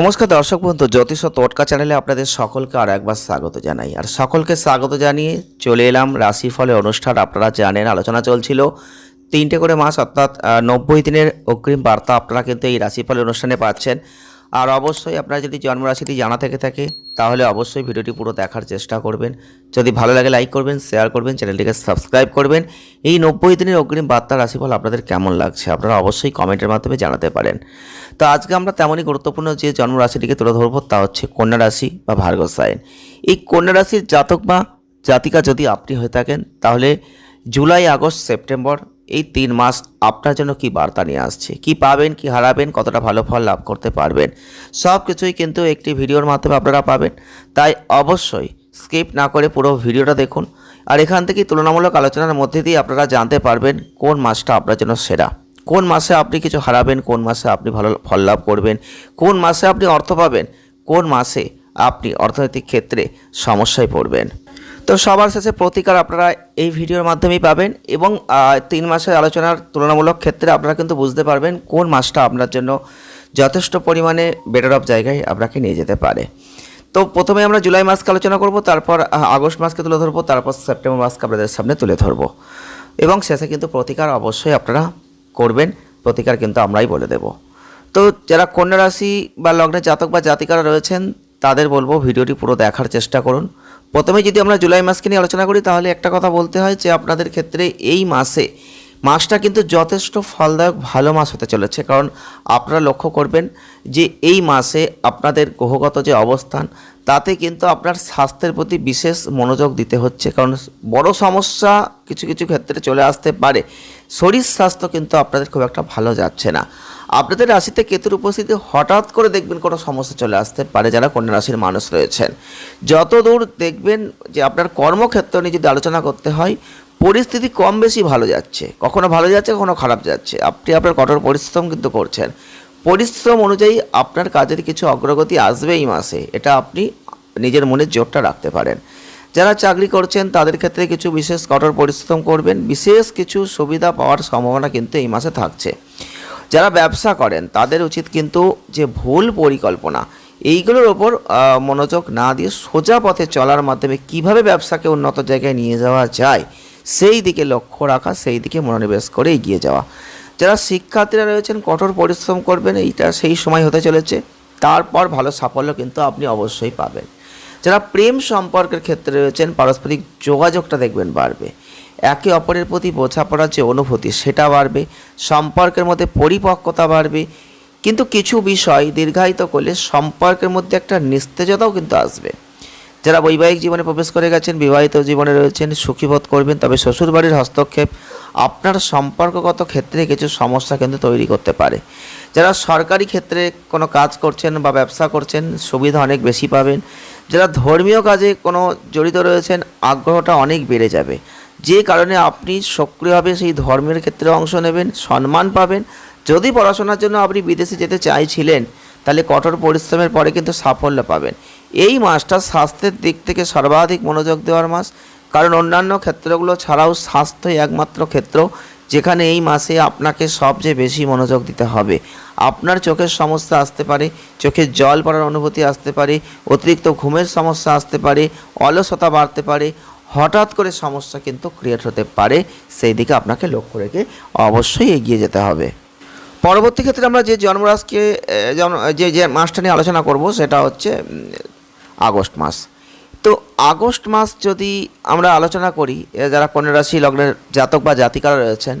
নমস্কার দর্শক বন্ধু, জ্যোতিষ তোটকা চ্যানেলে আপনাদের সকলকে আর একবার স্বাগত জানাই। আর সকলকে স্বাগত জানিয়ে চলে এলাম রাশিফলের অনুষ্ঠান, আপনারা জানেন আলোচনা চলছিল তিনটে করে মাস, অর্থাৎ নব্বই দিনের অগ্রিম বার্তা আপনারা কিন্তু এই রাশিফলের অনুষ্ঠানে পাচ্ছেন। আর অবশ্যই আপনারা যদি জন্মরাশিটি জানা থেকে থাকে, তাহলে অবশ্যই ভিডিওটি পুরো দেখার চেষ্টা করবেন। যদি ভালো লাগে লাইক করবেন শেয়ার করবেন, চ্যানেলটিকে সাবস্ক্রাইব করবেন। এই নব্বই দিনের অগ্রিম বার্তা রাশিফল আপনাদের কেমন লাগছে, আপনারা অবশ্যই কমেন্টের মাধ্যমে জানাতে পারেন। তো আজকে আমরা তেমনই গুরুত্বপূর্ণ যে জন্মরাশিটিকে তুলে ধরবো, তা হচ্ছে কন্যা রাশি বা ভার্গব সাইন। এই কন্যা রাশির জাতক বা জাতিকা যদি আপনি হয়ে থাকেন, তাহলে জুলাই, আগস্ট, সেপ্টেম্বর এই তিন মাস আপনার জন্য কি বার্তা নিয়ে আসছে? কি পাবেন, কি হারাবেন, কতটা ভালো ফল লাভ করতে পারবেন? সব কিছুই কিন্তু একটি ভিডিওর মাধ্যমে আপনারা পাবেন। তাই অবশ্যই স্কিপ না করে পুরো ভিডিওটা দেখুন আর এখান থেকে তুলনামূলক আলোচনার মধ্যে দিয়ে আপনারা জানতে পারবেন কোন মাসটা আপনার জন্য সেরা। কোন মাসে আপনি কিছু হারাবেন, কোন মাসে আপনি ভালো ফল লাভ করবেন, কোন মাসে আপনি অর্থ পাবেন, কোন মাসে আপনি অর্থনৈতিক ক্ষেত্রে সমস্যায় পড়বেন। তো সবার শেষে প্রতিকার আপনারা এই ভিডিওর মাধ্যমেই পাবেন এবং তিন মাসের আলোচনার তুলনামূলক ক্ষেত্রে আপনারা কিন্তু বুঝতে পারবেন কোন মাসটা আপনার জন্য যথেষ্ট পরিমাণে বেটার অফ জায়গায় আপনাকে নিয়ে যেতে পারে। তো প্রথমে আমরা জুলাই মাসকে আলোচনা করব, তারপর আগস্ট মাসকে তুলে ধরবো, তারপর সেপ্টেম্বর মাসকে আপনাদের সামনে তুলে ধরবো। এবং শেষে কিন্তু প্রতিকার অবশ্যই আপনারা করবেন, প্রতিকার কিন্তু আমরাই বলে দেব। তো যারা কন্যা রাশি বা লগ্নের জাতক বা জাতিকারা রয়েছেন, তাদের বলব ভিডিওটি পুরো দেখার চেষ্টা করুন। প্রথমে যদি আমরা জুলাই মাসকে নিয়ে আলোচনা করি, তাহলে একটা কথা বলতে হয় যে আপনাদের ক্ষেত্রে এই মাসে মাসটা কিন্তু যথেষ্ট ফলদায়ক, ভালো মাস হতে চলেছে। কারণ আপনারা লক্ষ্য করবেন যে এই মাসে আপনাদের গ্রহগত যে অবস্থান, তাতে কিন্তু আপনার স্বাস্থ্যের প্রতি বিশেষ মনোযোগ দিতে হচ্ছে। কারণ বড় সমস্যা কিছু কিছু ক্ষেত্রে চলে আসতে পারে। শরীর স্বাস্থ্য কিন্তু আপনাদের খুব একটা ভালো যাচ্ছে না। আপনাদের রাশিতে কেতুর উপস্থিতি হঠাৎ করে দেখবেন কোনো সমস্যা চলে আসতে পারে যারা কন্যা রাশির মানুষ রয়েছেন। যত দূর দেখবেন যে আপনার কর্মক্ষেত্র নিয়ে যদি আলোচনা করতে হয়, পরিস্থিতি কম বেশি ভালো যাচ্ছে। কখনো ভালো যাচ্ছে, কখনো খারাপ যাচ্ছে। আপনি আপনার কঠোর পরিশ্রম কিন্তু করছেন। পরিশ্রম অনুযায়ী আপনার কাজের কিছু অগ্রগতি আসবে এই মাসে। এটা আপনি নিজের মনে জোরটা রাখতে পারেন। যারা চাকরি করছেন, তাদের ক্ষেত্রে কিছু বিশেষ কঠোর পরিশ্রম করবেন। বিশেষ কিছু সুবিধা পাওয়ার সম্ভাবনা কিন্তু এই মাসে থাকছে। যারা ব্যবসা করেন, তাদের উচিত কিন্তু যে ভুল পরিকল্পনা, এইগুলোর ওপর মনোযোগ না দিয়ে সোজা পথে চলার মাধ্যমে কীভাবে ব্যবসাকে উন্নত জায়গায় নিয়ে যাওয়া যায়, সেই দিকে লক্ষ্য রাখা, সেই দিকে মনোনিবেশ করে এগিয়ে যাওয়া। যারা শিক্ষার্থীরা রয়েছেন, কঠোর পরিশ্রম করবেন, এইটা সেই সময় হতে চলেছে। তারপর ভালো সাফল্য কিন্তু আপনি অবশ্যই পাবেন। যারা প্রেম সম্পর্কের ক্ষেত্রে রয়েছেন, পারস্পরিক যোগাযোগটা দেখবেন বাড়বে। একে অপরের প্রতি বোঝাপড়ার যে অনুভূতি, সেটা বাড়বে, সম্পর্কের মধ্যে পরিপক্কতা বাড়বে। কিন্তু কিছু বিষয় দীর্ঘায়িত করলে সম্পর্কের মধ্যে একটা নিস্তেজতাও কিন্তু আসবে। যারা বৈবাহিক জীবনে প্রবেশ করে গেছেন, বিবাহিত জীবনে রয়েছেন সুখীবোধ করবেন, তবে শ্বশুরবাড়ির হস্তক্ষেপ, আপনার সম্পর্কগত ক্ষেত্রে কিছু সমস্যা কিন্তু তৈরি করতে পারে। যারা সরকারি ক্ষেত্রে কোনো কাজ করছেন বা ব্যবসা করছেন, সুবিধা অনেক বেশি পাবেন। যারা ধর্মীয় কাজে কোনো জড়িত রয়েছেন, আগ্রহটা অনেক বেড়ে যাবে। যে কারণে আপনি সক্রিয়ভাবে সেই ধর্মের ক্ষেত্রে অংশ নেবেন, সম্মান পাবেন। যদি পড়াশোনার জন্য আপনি বিদেশে যেতে চাইছিলেন, তাহলে কঠোর পরিশ্রমের পরে কিন্তু সাফল্য পাবেন। এই মাসটা স্বাস্থ্যের দিক থেকে সর্বাধিক মনোযোগ দেওয়ার মাস। কারণ অন্যান্য ক্ষেত্রগুলো ছাড়াও স্বাস্থ্যই একমাত্র ক্ষেত্র, যেখানে এই মাসে আপনাকে সবচেয়ে বেশি মনোযোগ দিতে হবে। আপনার চোখের সমস্যা আসতে পারে, চোখে জল পড়ার অনুভূতি আসতে পারে, অতিরিক্ত ঘুমের সমস্যা আসতে পারে, অলসতা বাড়তে পারে হঠাৎ করে সমস্যা কিন্তু ক্রিয়েট হতে পারে, সেই দিকে আপনাকে লক্ষ্য রেখে অবশ্যই এগিয়ে যেতে হবে। পরবর্তী ক্ষেত্রে আমরা যে জন্মরাজকে যে যে মাসটা নিয়ে আলোচনা করব, সেটা হচ্ছে আগস্ট মাস। তো আগস্ট মাস যদি আমরা আলোচনা করি যারা কন্যা রাশি লগ্নের জাতক বা জাতিকারা রয়েছেন,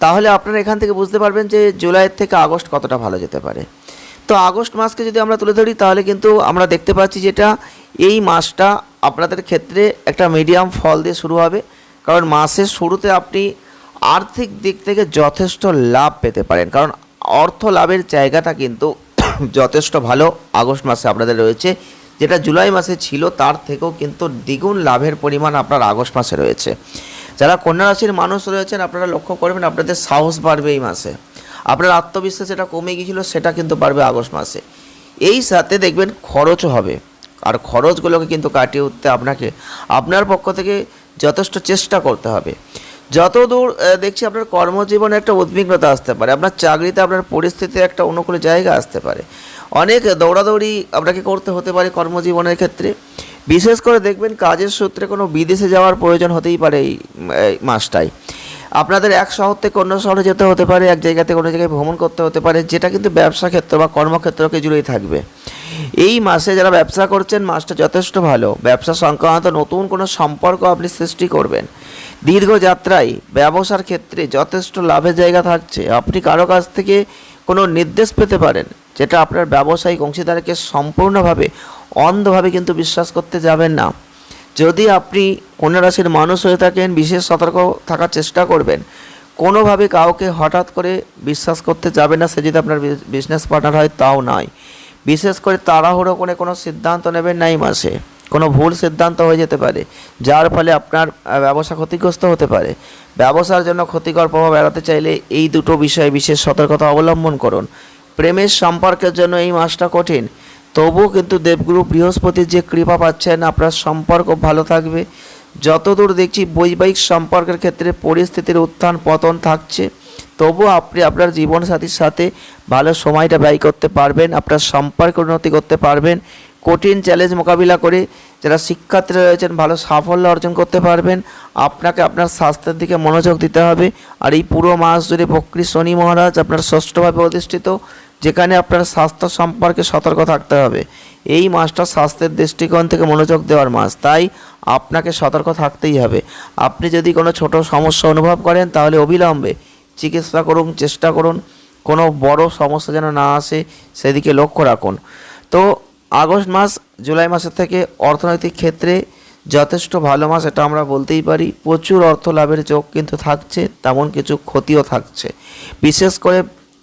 তাহলে আপনারা এখান থেকে বুঝতে পারবেন যে জুলাইয়ের থেকে আগস্ট কতটা ভালো যেতে পারে। তো আগস্ট মাসকে যদি আমরা তুলে ধরি, তাহলে কিন্তু আমরা দেখতে পাচ্ছি যেটা এই মাসটা আপনাদের ক্ষেত্রে একটা মিডিয়াম ফল দিয়ে শুরু হবে। কারণ মাসের শুরুতে আপনি আর্থিক দিক থেকে যথেষ্ট লাভ পেতে পারেন। কারণ অর্থ লাভের জায়গাটা কিন্তু যথেষ্ট ভালো। আগস্ট মাসে আপনাদের রয়েছে। যেটা জুলাই মাসে ছিল, তার থেকেও কিন্তু দ্বিগুণ লাভের পরিমাণ আপনার আগস্ট মাসে রয়েছে। যারা কন্যা রাশির মানুষ রয়েছেন, আপনারা লক্ষ্য করবেন, আপনাদের সাহস বাড়বে এই মাসে। আপনার আত্মবিশ্বাস যেটা কমে গিয়েছিল, সেটা কিন্তু বাড়বে আগস্ট মাসে। এই সাথে দেখবেন খরচও হবে। আর খরচগুলোকে কিন্তু কাটিয়ে উঠতে আপনাকে আপনার পক্ষ থেকে যথেষ্ট চেষ্টা করতে হবে। যত দূর দেখছি আপনার কর্মজীবনে একটা উদ্বিগ্নতা আসতে পারে, আপনার চাকরিতে আপনার পরিস্থিতি একটা অনুকূল জায়গা আসতে পারে। অনেক দৌড়াদৌড়ি আপনাকে করতে হতে পারে কর্মজীবনের ক্ষেত্রে। বিশেষ করে দেখবেন কাজের সূত্রে কোনো বিদেশে যাওয়ার প্রয়োজন হতেই পারে এই মাসটায়। আপনাদের এক শহর থেকে অন্য শহরে যেতে হতে পারে, এক জায়গা থেকে অন্য জায়গায় ভ্রমণ করতে হতে পারে, যেটা কিন্তু ব্যবসা ক্ষেত্র বা কর্মক্ষেত্রকে জুড়েই থাকবে। এই মাসে যারা ব্যবসা করছেন, মাসটা যথেষ্ট ভালো। ব্যবসা সংক্রান্ত নতুন কোনো সম্পর্ক আপনি সৃষ্টি করবেন। দীর্ঘ যাত্রায় ব্যবসার ক্ষেত্রে যথেষ্ট লাভের জায়গা থাকছে। আপনি কারও কাছ থেকে কোনো নির্দেশ পেতে পারেন, যেটা আপনার ব্যবসায়িক অংশীদারকে সম্পূর্ণভাবে, অন্ধভাবে কিন্তু বিশ্বাস করতে যাবেন না। যদি আপনি কন্যা রাশির মানুষ হয়ে থাকেন, বিশেষ সতর্ক থাকার চেষ্টা করবেন। কোনোভাবে কাউকে হঠাৎ করে বিশ্বাস করতে যাবে না, সে যদি আপনার বিজনেস পার্টনার হয়, তাও নয়। বিশেষ করে তাড়াহুড়ো করে কোনো সিদ্ধান্ত নেবেন না এই মাসে। কোনো ভুল সিদ্ধান্ত হয়ে যেতে পারে, যার ফলে আপনার ব্যবসা ক্ষতিগ্রস্ত হতে পারে। ব্যবসার জন্য ক্ষতিকর প্রভাব এড়াতে চাইলে এই দুটো বিষয়ে বিশেষ সতর্কতা অবলম্বন করুন। প্রেমের সম্পর্কের জন্য এই মাসটা কঠিন। তবুও কিন্তু দেবগুরু বৃহস্পতির যে কৃপা পাচ্ছেন, আপনার সম্পর্ক ভালো থাকবে। যতদূর দেখছি বৈবাহিক সম্পর্কের ক্ষেত্রে পরিস্থিতির উত্থান পতন থাকছে। তবুও আপনি আপনার জীবনসাথীর সাথে ভালো সময়টা ব্যয় করতে পারবেন, আপনার সম্পর্ক উন্নতি করতে পারবেন, কঠিন চ্যালেঞ্জ মোকাবিলা করে যারা শিক্ষার্থীরা রয়েছেন, ভালো সাফল্য অর্জন করতে পারবেন, আপনাকে আপনার স্বাস্থ্যের দিকে মনোযোগ দিতে হবে। আর এই পুরো মাস জুড়ে বক্রী শনি মহারাজ আপনার ষষ্ঠভাবে অধিষ্ঠিত, যেখানে আপনার স্বাস্থ্য সম্পর্কে সতর্ক থাকতে হবে। এই মাসটা স্বাস্থ্যের দৃষ্টিকোণ থেকে মনোযোগ দেওয়ার মাস, তাই আপনাকে সতর্ক থাকতেই হবে। আপনি যদি কোনো ছোট সমস্যা অনুভব করেন, তাহলে অবিলম্বে চিকিৎসা করুন, চেষ্টা করুন, কোনো বড় সমস্যা যেন না আসে সেদিকে লক্ষ্য রাখুন। তো আগস্ট মাস, জুলাই মাসের থেকে অর্থনৈতিক ক্ষেত্রে যথেষ্ট ভালো মাস, এটা আমরা বলতেই পারি। প্রচুর অর্থ লাভের যোগ কিন্তু থাকছে, তেমন কিছু ক্ষতিও থাকছে। বিশেষ করে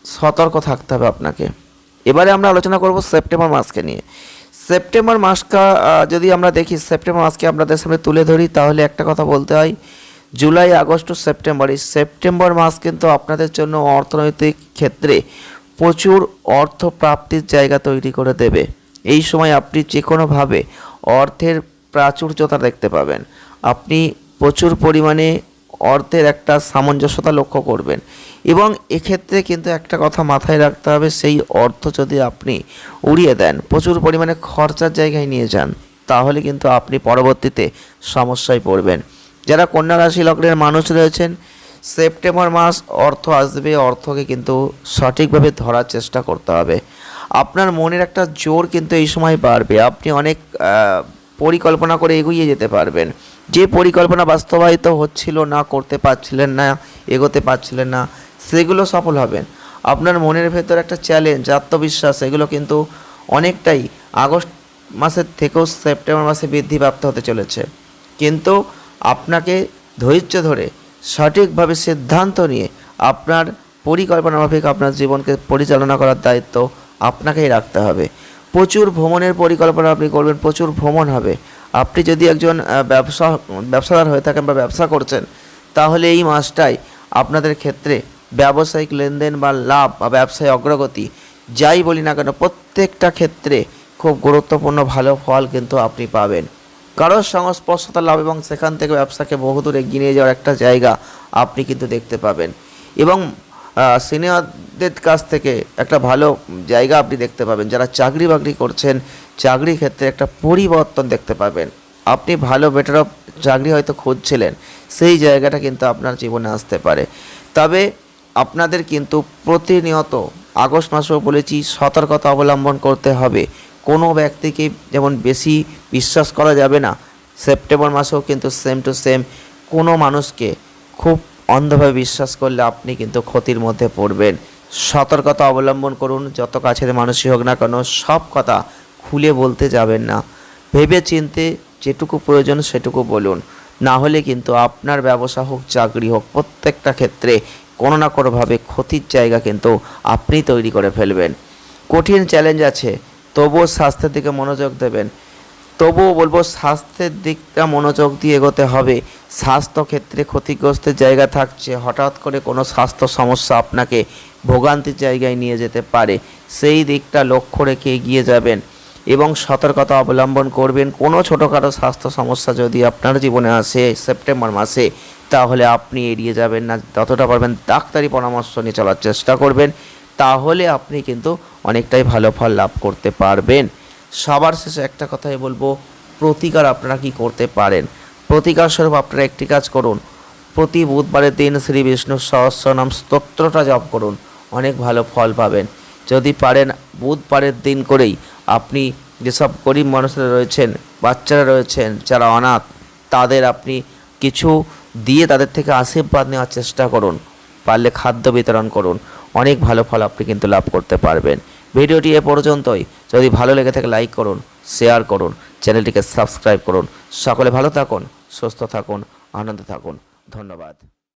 সতর্ক থাকতে হবে আপনাকে। এবারে আমরা আলোচনা করব সেপ্টেম্বর মাসকে নিয়ে। সেপ্টেম্বর মাসকা যদি আমরা দেখি, সেপ্টেম্বর মাসকে আপনাদের সামনে তুলে ধরি, তাহলে একটা কথা বলতে হয় জুলাই, আগস্ট সেপ্টেম্বর। এই সেপ্টেম্বর মাস কিন্তু আপনাদের জন্য অর্থনৈতিক ক্ষেত্রে প্রচুর অর্থ প্রাপ্তির জায়গা তৈরি করে দেবে। এই সময় আপনি যে কোনোভাবে অর্থের প্রাচুর্যতা দেখতে পাবেন। আপনি প্রচুর পরিমাণে অর্থের একটা সামঞ্জস্যতা লক্ষ্য করবেন। এবং এক্ষেত্রে কিন্তু একটা কথা মাথায় রাখতে হবে, সেই অর্থ যদি আপনি উড়িয়ে দেন, প্রচুর পরিমাণে খরচার জায়গায় নিয়ে যান, তাহলে কিন্তু আপনি পরবর্তীতে সমস্যায় পড়বেন। যারা কন্যা রাশি লগ্নের মানুষ রয়েছেন, সেপ্টেম্বর মাস অর্থ আসবে, অর্থকে কিন্তু সঠিকভাবে ধরার চেষ্টা করতে হবে। আপনার মনের একটা জোর কিন্তু এই সময় বাড়বে। আপনি অনেক পরিকল্পনা করে এগিয়ে যেতে পারবেন। যে পরিকল্পনা বাস্তবায়িত হচ্ছিল না, করতে পারছিলেন না, এগোতে পারছিলেন না, সেগুলো সফল হবেন। আপনার মনের ভেতর একটা চ্যালেঞ্জ আত্মবিশ্বাস এগুলো কিন্তু অনেকটাই আগস্ট মাসের থেকেও সেপ্টেম্বর মাসে বৃদ্ধিপ্রাপ্ত হতে চলেছে। কিন্তু আপনাকে ধৈর্য ধরে সঠিকভাবে সিদ্ধান্ত নিয়ে আপনার পরিকল্পনা মাফিক আপনার জীবনকে পরিচালনা করার দায়িত্ব আপনাকেই রাখতে হবে। প্রচুর ভ্রমণের পরিকল্পনা আপনি করবেন, প্রচুর ভ্রমণ হবে। আপনি যদি একজন ব্যবসা, ব্যবসাদার হয়ে থাকেন বা ব্যবসা করছেন, তাহলে এই মাসটাই আপনাদের ক্ষেত্রে ব্যবসায়িক লেনদেন বা লাভ বা ব্যবসায় অগ্রগতি, যাই বলি না কেন, প্রত্যেকটা ক্ষেত্রে খুব গুরুত্বপূর্ণ ভালো ফল কিন্তু আপনি পাবেন। কারোর সংস্পর্শতা, লাভ এবং সেখান থেকে ব্যবসাকে বহুদূর এগিয়ে নিয়ে যাওয়ার একটা জায়গা আপনি কিন্তু দেখতে পাবেন। এবং সিনিয়রদের কাছ থেকে একটা ভালো জায়গা আপনি দেখতে পাবেন। যারা চাকরি বাকরি করছেন, চাকরি ক্ষেত্রে একটা পরিবর্তন দেখতে পাবেন। আপনি ভালো বেটার অফ চাকরি হয়তো খুঁজছিলেন, সেই জায়গাটা কিন্তু আপনার জীবনে আসতে পারে। তবে আপনাদের কিন্তু প্রতিনিয়ত আগস্ট মাসেও বলেছি, সতর্কতা অবলম্বন করতে হবে। কোনো ব্যক্তিকে যেমন বেশি বিশ্বাস করা যাবে না, সেপ্টেম্বর মাসেও কিন্তু সেম টু সেম কোনো মানুষকে খুব অন্ধভাবে বিশ্বাস করলে আপনি কিন্তু ক্ষতির মধ্যে পড়বেন। সতর্কতা অবলম্বন করুন, যত কাছের মানুষই হোক না কেন, সব কথা খুলে বলতে যাবেন না। ভেবে চিনতে যেটুকু প্রয়োজন সেটুকু বলুন। না হলে কিন্তু আপনার ব্যবসা হোক, চাকরি হোক, প্রত্যেকটা ক্ষেত্রে কোনো না কোনোভাবে ক্ষতির জায়গা কিন্তু আপনি তৈরি করে ফেলবেন। কঠিন চ্যালেঞ্জ আছে তবুও স্বাস্থ্যের দিকে মনোযোগ দেবেন। তবুও বলব স্বাস্থ্যের দিকটা মনোযোগ দিয়ে এগোতে হবে। স্বাস্থ্য ক্ষেত্রে ক্ষতিগ্রস্তের জায়গা থাকছে। হঠাৎ করে কোনো স্বাস্থ্য সমস্যা আপনাকে ভোগান্তির জায়গায় নিয়ে যেতে পারে। সেই দিকটা লক্ষ্য রেখে এগিয়ে যাবেন এবং সতর্কতা অবলম্বন করবেন। কোনো ছোটোখাটো স্বাস্থ্য সমস্যা যদি আপনার জীবনে আসে সেপ্টেম্বর মাসে, তাহলে আপনি এড়িয়ে যাবেন না। যতটা পারবেন ডাক্তারি পরামর্শ নিয়ে চলার চেষ্টা করবেন। তাহলে আপনি কিন্তু অনেকটাই ভালো ফল লাভ করতে পারবেন। সবার শেষে একটা কথাই বলব, প্রতিকার আপনারা কি করতে পারেন? প্রতিকার স্বরূপ আপনারা একটি কাজ করুন। প্রতি বুধবারের দিন শ্রী বিষ্ণুর সহস্রনাম স্তোত্রটা জপ করুন, অনেক ভালো ফল পাবেন। যদি পারেন বুধবারের দিন করেই আপনি যেসব গরিব মানুষরা রয়েছেন, বাচ্চারা রয়েছেন, যারা অনাথ, তাদের আপনি কিছু দিয়ে তাদের থেকে আশীর্বাদ নেওয়ার চেষ্টা করুন। পারলে খাদ্য বিতরণ করুন। অনেক ভালো ফল আপনি কিন্তু লাভ করতে পারবেন। ভিডিওটি এ পর্যন্তই। যদি ভালো লেগে থাকে লাইক করুন, শেয়ার করুন, চ্যানেলটিকে সাবস্ক্রাইব করুন। সকলে ভালো থাকুন, সুস্থ থাকুন, আনন্দে থাকুন। ধন্যবাদ।